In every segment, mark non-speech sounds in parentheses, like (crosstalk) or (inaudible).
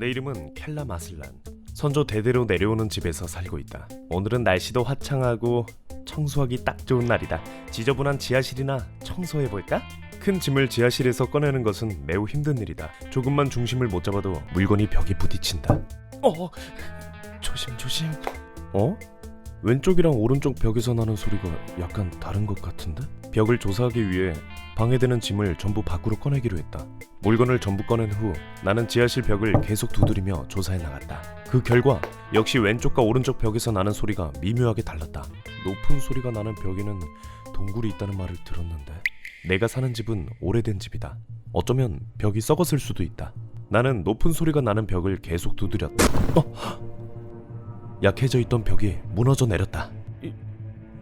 내 이름은 켈라 마슬란. 선조 대대로 내려오는 집에서 살고 있다. 오늘은 날씨도 화창하고 청소하기 딱 좋은 날이다. 지저분한 지하실이나 청소해 볼까? 큰 짐을 지하실에서 꺼내는 것은 매우 힘든 일이다. 조금만 중심을 못 잡아도 물건이 벽에 부딪힌다. 어, 조심 조심. 어? 왼쪽이랑 오른쪽 벽에서 나는 소리가 약간 다른 것 같은데? 벽을 조사하기 위해 방해되는 짐을 전부 밖으로 꺼내기로 했다. 물건을 전부 꺼낸 후 나는 지하실 벽을 계속 두드리며 조사해 나갔다. 그 결과 역시 왼쪽과 오른쪽 벽에서 나는 소리가 미묘하게 달랐다. 높은 소리가 나는 벽에는 동굴이 있다는 말을 들었는데 내가 사는 집은 오래된 집이다. 어쩌면 벽이 썩었을 수도 있다. 나는 높은 소리가 나는 벽을 계속 두드렸다. 어? (gasps) 약해져 있던 벽이 무너져 내렸다. 이,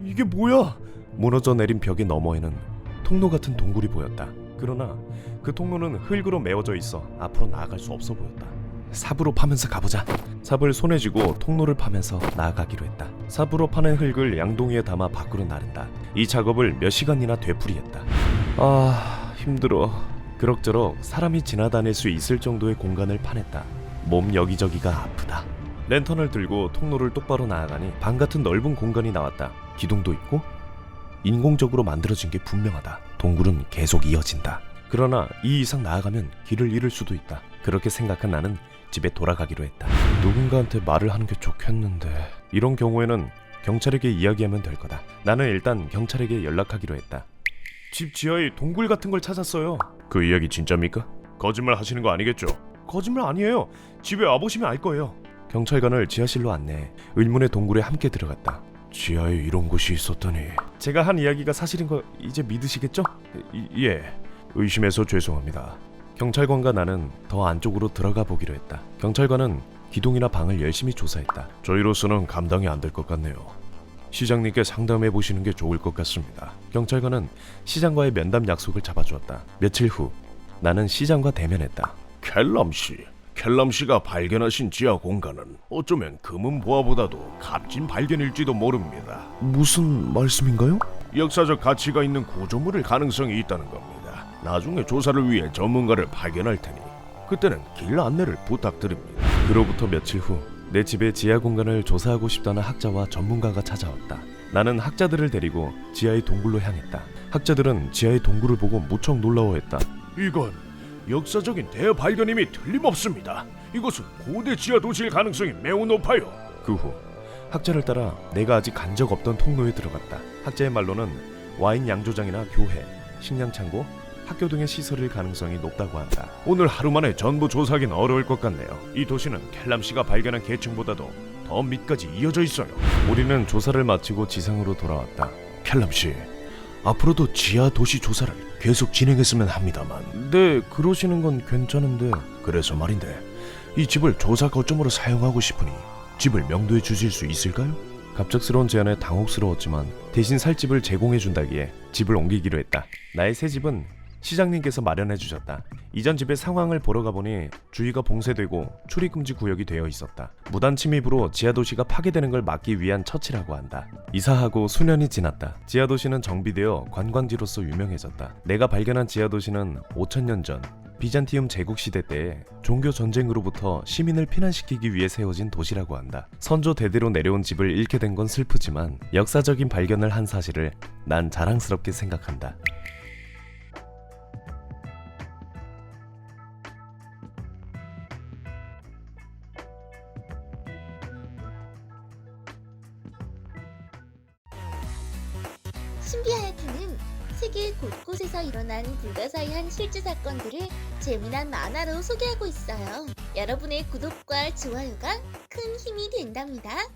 이게 뭐야? 무너져 내린 벽의 너머에는 통로 같은 동굴이 보였다. 그러나 그 통로는 흙으로 메워져 있어 앞으로 나아갈 수 없어 보였다. 삽으로 파면서 가보자. 삽을 손에 쥐고 통로를 파면서 나아가기로 했다. 삽으로 파낸 흙을 양동이에 담아 밖으로 나른다. 이 작업을 몇 시간이나 되풀이했다. 아 힘들어. 그럭저럭 사람이 지나다닐 수 있을 정도의 공간을 파냈다. 몸 여기저기가 아프다. 랜턴을 들고 통로를 똑바로 나아가니 방 같은 넓은 공간이 나왔다. 기둥도 있고 인공적으로 만들어진 게 분명하다. 동굴은 계속 이어진다. 그러나 이 이상 나아가면 길을 잃을 수도 있다. 그렇게 생각한 나는 집에 돌아가기로 했다. 누군가한테 말을 하는 게 좋겠는데 이런 경우에는 경찰에게 이야기하면 될 거다. 나는 일단 경찰에게 연락하기로 했다. 집 지하에 동굴 같은 걸 찾았어요. 그 이야기 진짜입니까? 거짓말 하시는 거 아니겠죠? 거짓말 아니에요. 집에 와보시면 알 거예요. 경찰관을 지하실로 안내. 의문의 동굴에 함께 들어갔다. 지하에 이런 곳이 있었다니. 제가 한 이야기가 사실인 거 이제 믿으시겠죠? 이- 예. 의심해서 죄송합니다. 경찰관과 나는 더 안쪽으로 들어가 보기로 했다. 경찰관은 기둥이나 방을 열심히 조사했다. 저희로서는 감당이 안 될 것 같네요. 시장님께 상담해 보시는 게 좋을 것 같습니다. 경찰관은 시장과의 면담 약속을 잡아주었다. 며칠 후 나는 시장과 대면했다. 켈람 씨, 켈람 씨가 발견하신 지하 공간은 어쩌면 금은 보화보다도 값진 발견일지도 모릅니다. 무슨 말씀인가요? 역사적 가치가 있는 구조물일 가능성이 있다는 겁니다. 나중에 조사를 위해 전문가를 파견할 테니 그때는 길 안내를 부탁드립니다. 그로부터 며칠 후 내 집의 지하 공간을 조사하고 싶다는 학자와 전문가가 찾아왔다. 나는 학자들을 데리고 지하의 동굴로 향했다. 학자들은 지하의 동굴을 보고 무척 놀라워했다. 이건 역사적인 대발견임이 틀림없습니다. 이곳은 고대 지하 도시일 가능성이 매우 높아요. 그 후 학자를 따라 내가 아직 간 적 없던 통로에 들어갔다. 학자의 말로는 와인 양조장이나 교회, 식량 창고, 학교 등의 시설일 가능성이 높다고 한다. 오늘 하루 만에 전부 조사하기는 어려울 것 같네요. 이 도시는 켈람 씨가 발견한 계층보다도 더 밑까지 이어져 있어요. 우리는 조사를 마치고 지상으로 돌아왔다. 켈람 씨, 앞으로도 지하 도시 조사를 계속 진행했으면 합니다만. 네, 그러시는 건 괜찮은데 그래서 말인데 이 집을 조사 거점으로 사용하고 싶으니 집을 명도해 주실 수 있을까요? 갑작스러운 제안에 당혹스러웠지만 대신 살 집을 제공해 준다기에 집을 옮기기로 했다. 나의 새 집은 시장님께서 마련해 주셨다. 이전 집의 상황을 보러 가보니 주위가 봉쇄되고 출입 금지 구역이 되어 있었다. 무단 침입으로 지하 도시가 파괴되는 걸 막기 위한 처치라고 한다. 이사하고 수년이 지났다. 지하 도시는 정비되어 관광지로서 유명해졌다. 내가 발견한 지하 도시는 5천년 전 비잔티움 제국 시대 때 종교 전쟁으로부터 시민을 피난시키기 위해 세워진 도시라고 한다. 선조 대대로 내려온 집을 잃게 된 건 슬프지만 역사적인 발견을 한 사실을 난 자랑스럽게 생각한다. 신비하야트는 세계 곳곳에서 일어난 불가사의한 실제 사건들을 재미난 만화로 소개하고 있어요. 여러분의 구독과 좋아요가 큰 힘이 된답니다.